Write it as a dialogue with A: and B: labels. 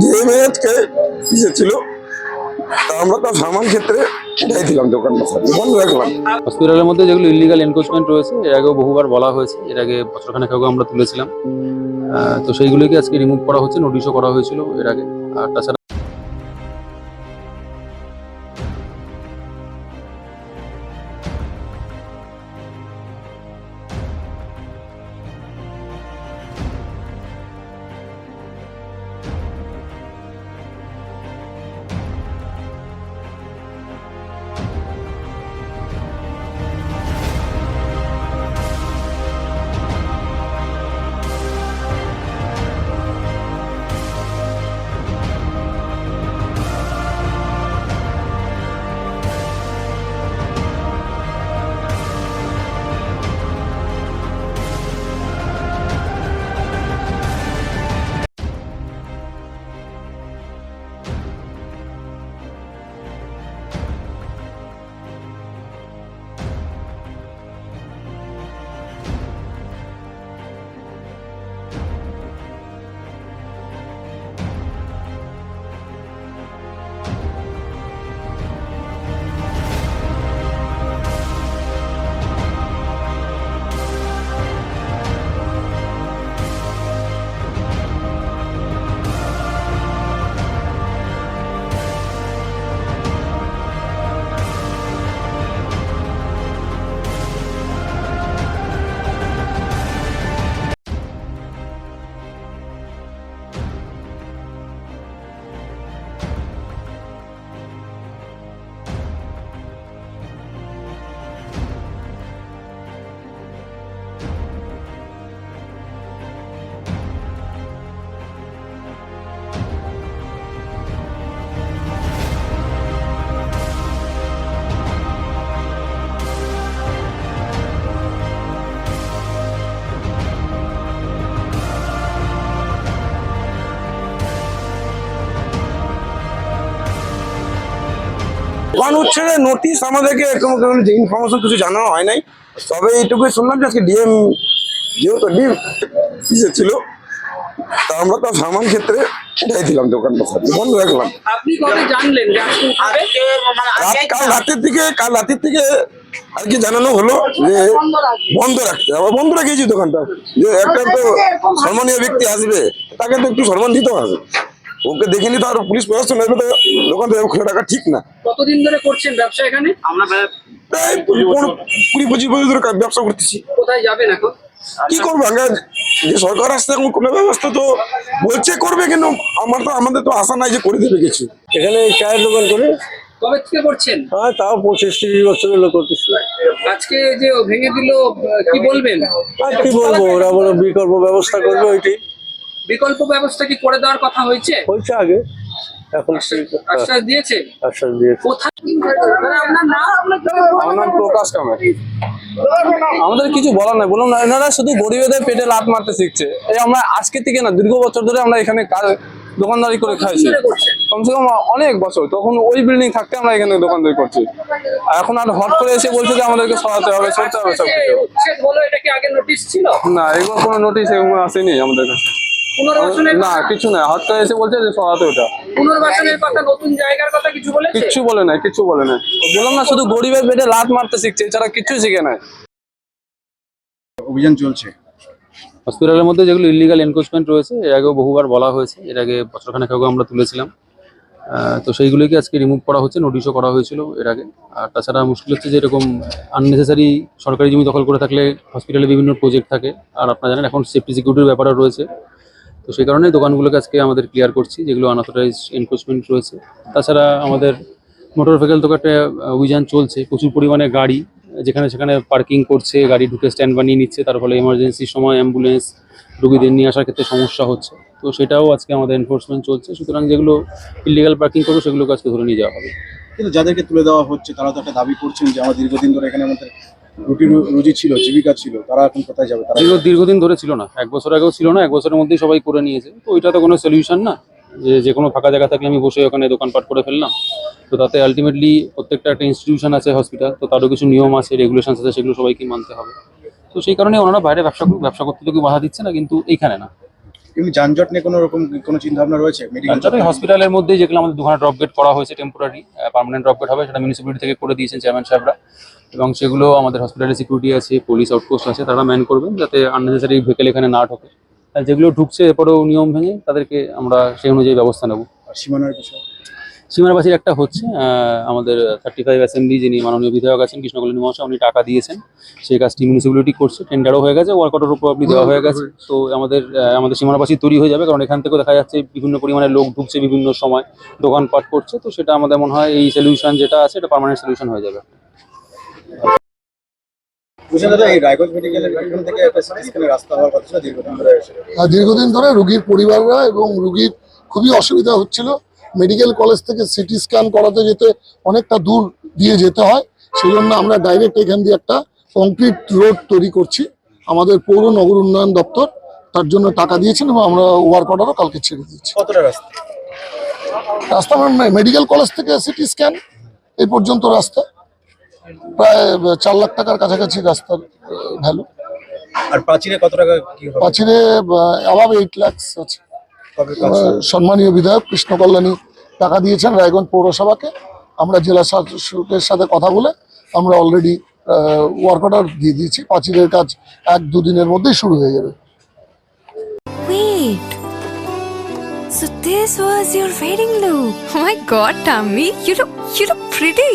A: ডিএমএসকে কিসে ছিল আমরা তো সামান ক্ষেত্রে রাখলাম
B: হসপিটালের মধ্যে যেগুলো ইলিগাল এনক্রোচমেন্ট রয়েছে, এর আগেও বহুবার বলা হয়েছে, এর আগে বছরখানেক আগেও আমরা তুলেছিলাম। তো সেইগুলোকে আজকে রিমুভ করা হচ্ছে নোটিশও করা হয়েছিল এর আগে। আর তাছাড়া
A: দোকান হচ্ছে নোটিশ আমাদেরকে ইনফরমেশন কিছু জানানো হয় নাই। তবে এইটুকুই শুনলাম যে আজকে ডিএম যেহেতু ডিএম কিসে ছিল তা আমরা তো সামান ক্ষেত্রে উঠাই দিলাম দোকানটা বন্ধ রাখলাম
C: আপনি কবে জানলেন যে আজকে উঠাবে?
A: রাত কাল রাতের দিকে কাল রাতের দিকে আর কি জানানো হলো যে বন্ধ রাখতে। আবার বন্ধ রেখেছি দোকানটা। যে একটা তো সম্মানীয় ব্যক্তি আসবে তাকে তো একটু সম্মান দিতে হবে। ওকে দেখিনি তো আর পুলিশ প্রশাসন আসবে তো দোকান থেকে খুলে রাখা ঠিক না।
C: কতদিন ধরে করছেন ব্যবসা এখানে? আমরা
A: প্রায় কুড়ি পঁচিশ বছর ধরে ব্যবসা করতেছি।
C: কোথায় যাবেন এখন?
A: কি করব? আমরা যে সরকার আসছে এখন কোনো ব্যবস্থা তো বলছে করবে কিন্তু আমার তো আমাদের তো আশা নাই যে করে দেবে কিছু।
D: এখানে চায়ের দোকান করে
C: কবে থেকে করছেন?
D: হ্যাঁ তাও পঁচিশ তিরিশ বছর হলো করতেছি।
C: আজকে যে ভেঙে দিল কি বলবেন?
D: আর কি বলব ওরা বলো বিকল্প ব্যবস্থা করবে ওইটি
C: বিকল্প ব্যবস্থা কি করে দেওয়ার কথা হয়েছে?
D: হয়েছে আগে। এখন সেই
C: আশ্বাস দিয়েছে?
D: আশ্বাস দিয়েছে।
C: কোথায়?
D: আমার নাম প্রকাশ কামার আমাদের কিছু বলার নাই। বললাম না এনারা শুধু গরিবেদের পেটে লাত মারতে শিখছে। এই আমরা আজকে থেকে না দীর্ঘ বছর ধরে আমরা এখানে দোকানদারি করে খাইছি। কমসে কম অনেক বছর। তখন ওই বিল্ডিং থাকতে আমরা এখানে দোকানদারি করছি। আর এখন আর হট করে এসে বলছে যে আমাদেরকে সরাতে হবে সরতে হবে সব কিছু
C: উচ্ছেদ হলো এটা কি আগে নোটিশ ছিল?
D: না এগুলো কোনো নোটিশ এগুলো আসেনি আমাদের কাছে। না কিছু না হট করে এসে বলছে যে সরাতে ওটা।
C: পুনর্বাসনের কথা নতুন জায়গার কথা কিছু
D: বলে না কিচ্ছু বলে না বললাম না শুধু গরিবের লাত মারতে শিখছে এছাড়া শিখে নাই।
E: অভিযান চলছে।
B: হসপিটালের মধ্যে যেগুলো ইলিগাল এনক্রোচমেন্ট রয়েছে এর আগেও বহুবার বলা হয়েছে এর আগে বছরখানেক আগেও আমরা তুলেছিলাম। তো সেইগুলোকে আজকে রিমুভ করা হচ্ছে নোটিশও করা হয়েছিল এর আগে। আর তাছাড়া মুশকিল হচ্ছে যে এরকম আননেসেসারি সরকারি জমি দখল করে থাকলে হসপিটালে বিভিন্ন প্রজেক্ট থাকে। আর আপনারা জানেন এখন সেফটি সিকিউরিটির ব্যাপারও রয়েছে। তো সেই কারণে দোকানগুলোকে আজকে আমাদের ক্লিয়ার করছি, যেগুলো আনঅথরাইজ এনক্রোচমেন্ট রয়েছে। তাছাড়া আমাদের মোটর ভেহিকেল তো একটা অভিযান চলছে, প্রচুর পরিমাণে গাড়ি, যেখানে সেখানে পার্কিং করছে, গাড়ি ঢুকে স্ট্যান্ড বানিয়ে নিচ্ছে, তার ফলে এমার্জেন্সির সময় অ্যাম্বুলেন্স রুগীদের নিয়ে আসার ক্ষেত্রে সমস্যা হচ্ছে। তো সেটাও আজকে আমাদের এনফোর্সমেন্ট চলছে, সুতরাং যেগুলো ইলিগাল পার্কিং করবে, সেগুলোকে আজকে ধরে নিয়ে যাওয়া হবে।
E: কিন্তু যাদেরকে তুলে দেওয়া হচ্ছে, তারা তো একটা দাবি করছেন যে আমার দীর্ঘদিন ধরে এখানে আমাদের রুটি রুজি ছিল জীবিকা ছিল তারা এখন কোথায় যাবে? তারা
B: দীর্ঘদিন ধরে ছিল না। এক বছর আগেও ছিল না এক বছরের মধ্যেই সবাই করে নিয়েছে। তো ওইটা তো কোনো সলিউশন না। যে যে কোনো ফাঁকা জায়গা থাকলে আমি বসে ওখানে দোকানপাট করে ফেললাম। তো তাতে আলটিমেটলি প্রত্যেকটা একটা ইনস্টিটিউশন আছে হসপিটাল তো তারও কিছু নিয়ম আছে রেগুলেশন আছে সেগুলো সবাইকে মানতে হবে। তো সেই কারণে ওনারা বাইরে ব্যবসা ব্যবসা করতে তো কেউ বাধা দিচ্ছে না কিন্তু এইখানে না।
E: এমনি যানজট নিয়ে কোনো রকম কোনো চিন্তা ভাবনা রয়েছে মেডিকেল
B: হসপিটালের মধ্যে যেগুলো আমাদের দুখানা ড্রপ গেট করা হয়েছে টেম্পোরারি পার্মানেন্ট ড্রপ গেট হবে সেটা মিউনিসিপ্যালিটি থেকে করে দিয়েছেন চেয়ারম্যান সাহেবরা। এবং সেগুলো আমাদের হসপিটালের সিকিউরিটি আছে পুলিশ আউটপোস্ট আছে তারা ম্যান করবেন যাতে আননেসেসারি ভেহিকেল এখানে না ঢোকে। আর যেগুলো ঢুকছে এরপরেও নিয়ম ভেঙে তাদেরকে আমরা সেই অনুযায়ী ব্যবস্থা নেব।
E: সীমানার বিষয়?
B: সীমানাবাসীর একটা হচ্ছে আমাদের থার্টি ফাইভ অ্যাসেম্বলি যিনি মাননীয় বিধায়ক আছেন কৃষ্ণকল্যাণী মহাশয় উনি টাকা দিয়েছেন। সেই কাজটি মিউনিসিপ্যালিটি করছে টেন্ডারও হয়ে গেছে ওয়ার্ক অর্ডারও প্রবলি দেওয়া হয়ে গেছে। তো আমাদের আমাদের সীমানাবাসী তৈরি হয়ে যাবে কারণ এখান থেকেও দেখা যাচ্ছে বিভিন্ন পরিমাণে লোক ঢুকছে বিভিন্ন সময় দোকানপাট করছে। তো সেটা আমাদের মনে হয় এই সলিউশন যেটা আছে এটা পার্মানেন্ট সলিউশন হয়ে যাবে।
E: দীর্ঘদিন ধরে
F: রুগীর পরিবাররা এবং রুগীর খুবই অসুবিধা হচ্ছিল। মেডিকেল কলেজ থেকে সিটি স্ক্যান করাতে যেতে অনেকটা দূর দিয়ে যেতে হয়। সেই জন্য আমরা ডাইরেক্ট এখান দিয়ে একটা কংক্রিট রোড তৈরি করছি। আমাদের পৌর নগর উন্নয়ন দপ্তর তার জন্য টাকা দিয়েছেন এবং আমরা ওয়ার্ক অর্ডারও কালকে ছেড়ে
E: দিয়েছি। রাস্তা?
F: রাস্তা মেডিকেল কলেজ থেকে সিটি স্ক্যান এই পর্যন্ত রাস্তা। প্রায় চার লাখ টাকার কাছাকাছি রাস্তার ভ্যালু
E: আর প্রাচীরে কত টাকা কি হবে?
F: পাঁচিরে অভাব এইট লাক্স আছে। সম্মানীয় বিধায়ক কৃষ্ণ কল্যাণী টাকা দিয়েছেন রায়গঞ্জ পৌরসভাকে। আমরা জেলা শাসকের সাথে কথা বলে আমরা অলরেডি ওয়ার্ক অর্ডার দিয়ে দিয়েছি। পাঁচিলের কাজ এক দুদিনের মধ্যেই শুরু হয়ে যাবে।
G: So this was your wedding look. Oh my god, Tammy, you look you look pretty.